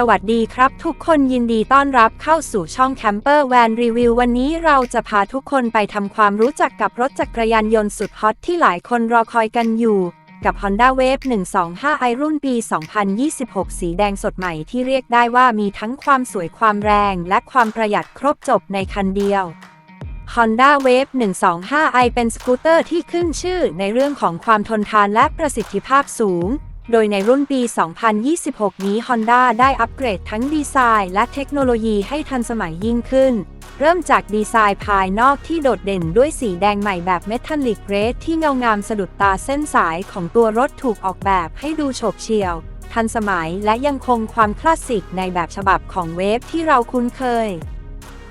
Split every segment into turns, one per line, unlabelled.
สวัสดีครับทุกคนยินดีต้อนรับเข้าสู่ช่อง Camper Van Review วันนี้เราจะพาทุกคนไปทำความรู้จักกับรถจักรยานยนต์สุดฮอตที่หลายคนรอคอยกันอยู่ กับ Honda Wave 125i รุ่นปี 2026 สีแดงสดใหม่ที่เรียกได้ว่ามีทั้งความสวยความแรงและความประหยัดครบจบในคันเดียว Honda Wave 125i เป็นสกูตเตอร์ที่ขึ้นชื่อในเรื่องของความทนทานและประสิทธิภาพสูง โดยในรุ่นปี 2026 นี้ Honda ได้อัปเกรดทั้งดีไซน์และเทคโนโลยีให้ทันสมัยยิ่งขึ้น เริ่มจากดีไซน์ภายนอกที่โดดเด่นด้วยสีแดงใหม่แบบเมทัลลิกเรดที่เงางามสะดุดตาเส้นสายของตัวรถถูกออกแบบให้ดูโฉบเฉี่ยว ทันสมัยและยังคงความคลาสสิกในแบบฉบับของเวฟที่เราคุ้นเคย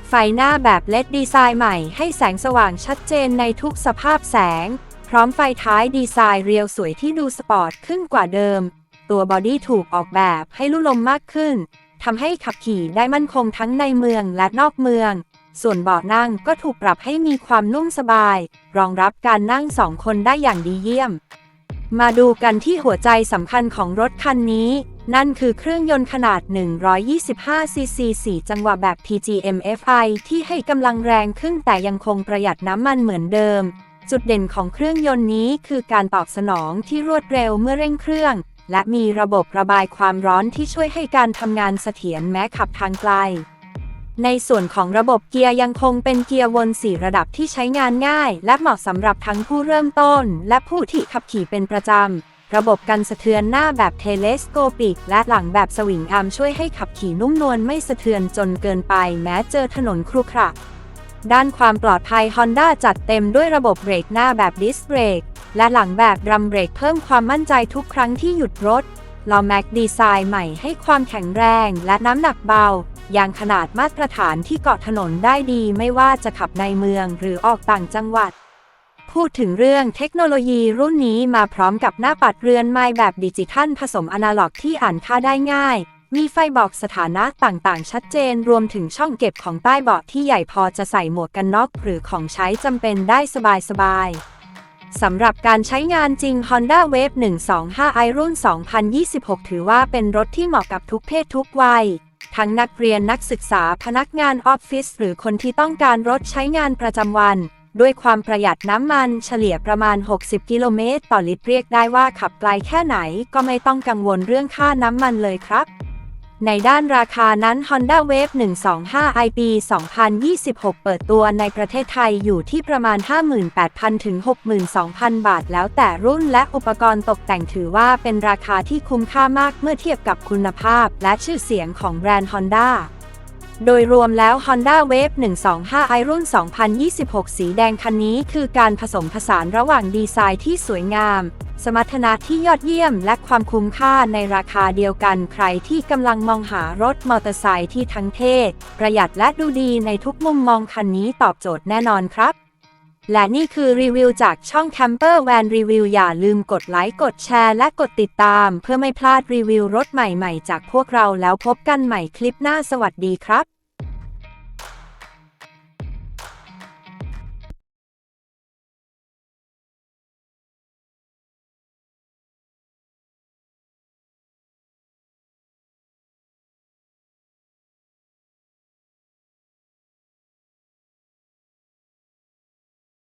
ไฟหน้าแบบเลดดีไซน์ใหม่ให้แสงสว่างชัดเจนในทุกสภาพแสง พร้อมไฟท้ายดีไซน์เรียวสวยที่ดูสปอร์ตขึ้นกว่าเดิม ตัวบอดี้ถูกออกแบบให้ลุ่ลมมากขึ้นทำให้ขับขี่ได้มั่นคงทั้งในเมืองและนอกเมือง ส่วนเบาะนั่งก็ถูกปรับให้มีความนุ่มสบาย รองรับการนั่งสองคนได้อย่างดีเยี่ยม มาดูกันที่หัวใจสำคัญของรถคันนี้ นั่นคือเครื่องยนต์ขนาด 125 ซีซี 4 จังหวะแบบ PGM-FI ที่ให้กำลังแรงขึ้นแต่ยังคงประหยัดน้ำมันเหมือนเดิม จุดเด่นของเครื่องยนต์นี้คือการตอบสนองที่รวดเร็วเมื่อเร่งเครื่อง และมีระบบระบายความร้อนที่ช่วยให้การทำงานเสถียรแม้ขับทางไกล ในส่วนของระบบเกียร์ยังคงเป็นเกียร์วน 4 ระดับที่ใช้งานง่าย และเหมาะสำหรับทั้งผู้เริ่มต้น และผู้ที่ขับขี่เป็นประจำ ระบบกันสะเทือนหน้าแบบเทเลสโกปิก และหลังแบบสวิงอาร์มช่วยให้ขับขี่นุ่มนวลไม่สะเทือนจนเกินไป แม้เจอถนนครุขระด้านความปลอดภัย Honda จัดเต็มด้วยระบบเบรกหน้าแบบดิสเบรก และหลังแบบดรัมเบรกเพิ่มความมั่นใจทุกครั้งที่หยุดรถล้อแม็กดีไซน์ใหม่ให้ความแข็งแรงและน้ำหนักเบา ยางขนาดมาตรฐานที่เกาะถนนได้ดีไม่ว่าจะขับในเมืองหรือออกต่างจังหวัด พูดถึงเรื่องเทคโนโลยีรุ่นนี้มาพร้อมกับหน้าปัดเรือนไม้แบบดิจิทัลผสมอนาล็อกที่อ่านค่าได้ง่าย มีไฟบอกสถานะต่างๆ ชัดเจนรวมถึงช่องเก็บของใต้เบาะที่ใหญ่พอจะใส่หมวกกันน็อกหรือของใช้จำเป็นได้สบายๆสำหรับการใช้งานจริง Honda Wave 125i รุ่น 2026 ถือว่าเป็นรถที่เหมาะกับทุกเพศทุกวัย ทั้งนักเรียนนักศึกษาพนักงานออฟฟิศหรือคนที่ต้องการรถใช้งานประจำวัน ด้วยความประหยัดน้ำมันเฉลี่ยประมาณ 60 กิโลเมตรต่อลิตรเรียกได้ว่าขับไกลแค่ไหนก็ไม่ต้องกังวลเรื่องค่าน้ำมันเลยครับ ในด้านราคานั้น Honda Wave 125i ปี 2026 เปิดตัวในประเทศไทยอยู่ที่ประมาณ 58,000 ถึง 62,000 บาท แล้วแต่รุ่นและอุปกรณ์ตกแต่งถือว่าเป็นราคาที่คุ้มค่ามากเมื่อเทียบกับคุณภาพและชื่อเสียงของแบรนด์ Honda โดยรวมแล้ว Honda Wave 125i รุ่น 2026 สีแดงคันนี้คือการผสมผสานระหว่างดีไซน์ที่สวยงาม สมรรถนะที่ยอดเยี่ยมและความคุ้มค่าในราคาเดียวกันใครที่กำลังมองหารถมอเตอร์ไซค์ที่ทั้งเท่ประหยัดและดูดีในทุกมุมมองคันนี้ตอบโจทย์แน่นอนครับ และนี่คือรีวิวจากช่อง Camper Van Review อย่าลืมกดไลค์ กดแชร์ และกดติดตาม เพื่อไม่พลาดรีวิวรถใหม่ๆ จากพวกเราแล้วพบกันใหม่คลิปหน้าสวัสดีครับ